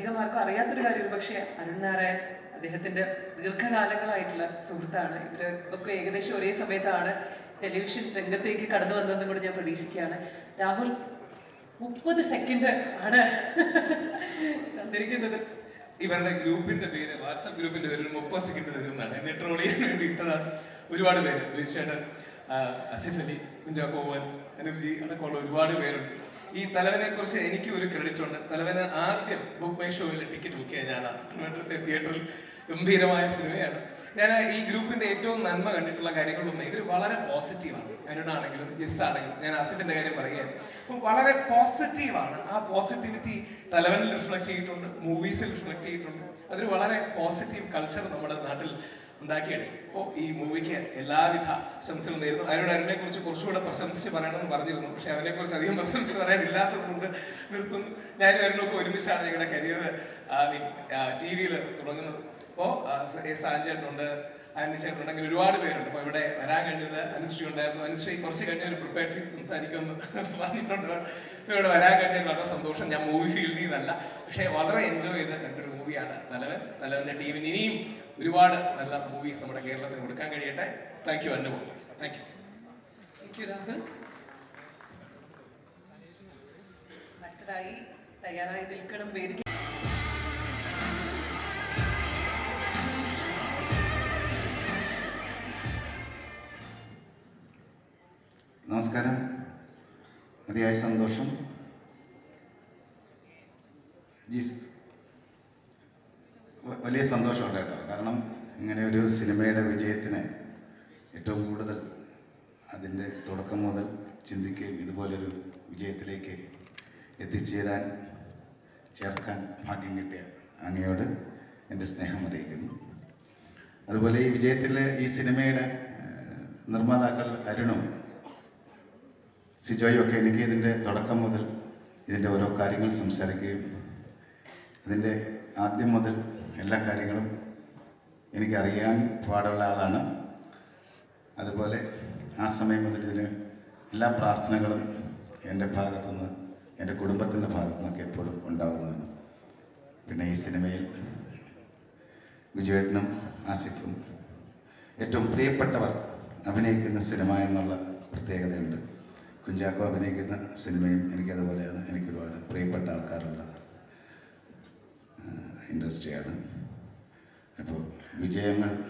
അധികം ആർക്കും അറിയാത്തൊരു കാര്യം പക്ഷേ അരുൺ നാരായൺ അദ്ദേഹത്തിന്റെ ദീർഘകാലങ്ങളായിട്ടുള്ള സുഹൃത്താണ്. ഇവർ ഒക്കെ ഏകദേശം ഒരേ സമയത്താണ് ടെലിവിഷൻ രംഗത്തേക്ക് കടന്നു വന്നതെന്ന് കൂടി ഞാൻ പ്രതീക്ഷിക്കുകയാണ്. രാഹുൽ മുപ്പത് സെക്കൻഡ് ആണ് തന്നിരിക്കുന്നത്. ഇവരുടെ ഗ്രൂപ്പിന്റെ പേര് വാട്സാപ്പ് ഗ്രൂപ്പിന്റെ പേര് മുപ്പത് സെക്കൻഡ് തരുന്നതാണ് എന്നെ ട്രോൾ ചെയ്യാൻ വേണ്ടി ഇട്ടതാണ് ഒരുപാട് പേര്. അസിഫ് അലി കുഞ്ചാക്കോവൻ അനുജി അടക്കമുള്ള ഒരുപാട് പേരുണ്ട്. ഈ തലവനെ കുറിച്ച് എനിക്ക് ഒരു ക്രെഡിറ്റ് ഉണ്ട്. തലവന് ആദ്യം ബുക്ക് മൈ ഷോയിൽ ടിക്കറ്റ് ബുക്ക് ചെയ്യാൻ ഞാനാണ്. തിയേറ്ററിൽ ഗംഭീരമായ സിനിമയാണ്. ഞാൻ ഈ ഗ്രൂപ്പിന്റെ ഏറ്റവും നന്മ കണ്ടിട്ടുള്ള കാര്യങ്ങളൊന്നും ഇവർ വളരെ പോസിറ്റീവാണ് അരുണാണെങ്കിലും ജെസ് ആണെങ്കിലും ഞാൻ ആസിഫിന്റെ കാര്യം പറയുകയാണ്. അപ്പം വളരെ പോസിറ്റീവാണ് ആ പോസിറ്റിവിറ്റി തലവനിൽ റിഫ്ലക്ട് ചെയ്തിട്ടുണ്ട് മൂവീസിൽ റിഫ്ലക്ട് ചെയ്തിട്ടുണ്ട്. അതൊരു വളരെ പോസിറ്റീവ് കൾച്ചർ നമ്മുടെ നാട്ടിൽ ഉണ്ടാക്കിയെടുക്കും. അപ്പോൾ ഈ മൂവിക്ക് എല്ലാവിധ ആശംസകളും നേരുന്നു. അരുൺ അരുണിനെ കുറിച്ച് കുറച്ചുകൂടെ പ്രശംസിച്ച് പറയണമെന്ന് പറഞ്ഞിരുന്നു. പക്ഷെ അവനെ കുറിച്ച് അധികം പ്രശംസിച്ച് പറയാനില്ലാത്തത് കൊണ്ട് നിർത്തുന്നു. ഞാനും അരുണൊക്കെ ഒരുമിച്ചാണ് ഞങ്ങളുടെ കരിയർ ടി വിയിൽ തുടങ്ങുന്നത്. അപ്പോൾ സാഞ്ചേട്ടനുണ്ട് ആന്റി ചേട്ടനുണ്ട് അങ്ങനെ ഒരുപാട് പേരുണ്ട്. അപ്പോൾ ഇവിടെ വരാൻ കഴിഞ്ഞത് അനുശ്രീ ഉണ്ടായിരുന്നു. അനുശ്രീ കുറച്ച് കഴിഞ്ഞ ഒരു പ്രിപ്പയർ സംസാരിക്കുമെന്ന് പറഞ്ഞിട്ടുണ്ട്. അപ്പോൾ ഇവിടെ വരാൻ കഴിഞ്ഞ വളരെ സന്തോഷം. ഞാൻ മൂവി ഫീൽഡിൽ നിന്നല്ല പക്ഷേ വളരെ എൻജോയ് ചെയ്ത കണ്ടൊരു മൂവിയാണ് തലവൻ. തലവന്റെ ടീമിന് ഇനിയും ഒരുപാട് നല്ല മൂവീസ് നമ്മുടെ കേരളത്തിന് കൊടുക്കാൻ കഴിയട്ടെ. താങ്ക് യു അനുഭവം താങ്ക് യു രാഹുൽ. തയ്യാറായി നിൽക്കണം നമസ്കാരം. അതിയായ സന്തോഷം. വലിയ സന്തോഷമുണ്ട് കേട്ടോ. കാരണം ഇങ്ങനെ ഒരു സിനിമയുടെ വിജയത്തിന് ഏറ്റവും കൂടുതൽ അതിന്റെ തുടക്കം മുതൽ ചിന്തിക്കുകയും ഇതുപോലൊരു വിജയത്തിലേക്ക് എത്തിച്ചേരാൻ ചേർക്കാൻ ഭാഗ്യം കിട്ടിയ അങ്ങയോട് എന്റെ സ്നേഹം അറിയിക്കുന്നു. അതുപോലെ ഈ വിജയത്തിൽ ഈ സിനിമയുടെ നിർമ്മാതാക്കൾ അരുണും സിജോയും ഒക്കെ എനിക്ക് ഇതിന്റെ തുടക്കം മുതൽ ഇതിന്റെ ഓരോ കാര്യങ്ങൾ സംസാരിക്കുകയും ഇതിന്റെ ആദ്യം മുതൽ എല്ലാ കാര്യങ്ങളും എനിക്കറിയാൻ പാടുള്ള ആളാണ്. അതുപോലെ ആ സമയം മുതൽ ഇതിന് എല്ലാ പ്രാർത്ഥനകളും എന്റെ ഭാഗത്തുനിന്ന് എന്റെ കുടുംബത്തിന്റെ ഭാഗത്തുനിന്നൊക്കെ എപ്പോഴും ഉണ്ടാകുന്നതാണ് പിന്നെ ഈ സിനിമയിൽ വിജയേട്ടനും ആസിഫും ഏറ്റവും പ്രിയപ്പെട്ടവർ അഭിനയിക്കുന്ന സിനിമ എന്നുള്ള പ്രത്യേകതയുണ്ട്. കുഞ്ചാക്കോ അഭിനയിക്കുന്ന സിനിമയും എനിക്കതുപോലെയാണ്. എനിക്ക് ഒരുപാട് പ്രിയപ്പെട്ട ആൾക്കാരുള്ള ഇൻഡസ്ട്രിയാണ്. അപ്പോൾ വിജയങ്ങൾ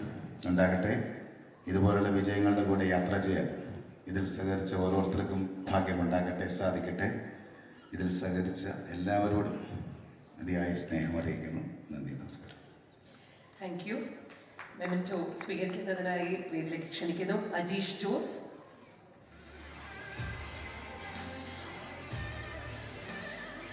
ഉണ്ടാകട്ടെ. ഇതുപോലുള്ള വിജയങ്ങളുടെ കൂടെ യാത്ര ചെയ്യാൻ ഇതിൽ സഹകരിച്ച ഓരോരുത്തർക്കും ഭാഗ്യമുണ്ടാകട്ടെ സാധിക്കട്ടെ. ഇതിൽ സഹകരിച്ച എല്ലാവരോടും അതിയായ സ്നേഹം അറിയിക്കുന്നു. നന്ദി നമസ്കാരം. താങ്ക് യു മെമന്റോ സ്വീകരിക്കുന്നതിനായി വേദിയിലേക്ക് ക്ഷണിക്കുന്നു. അജീഷ് ജോസ്.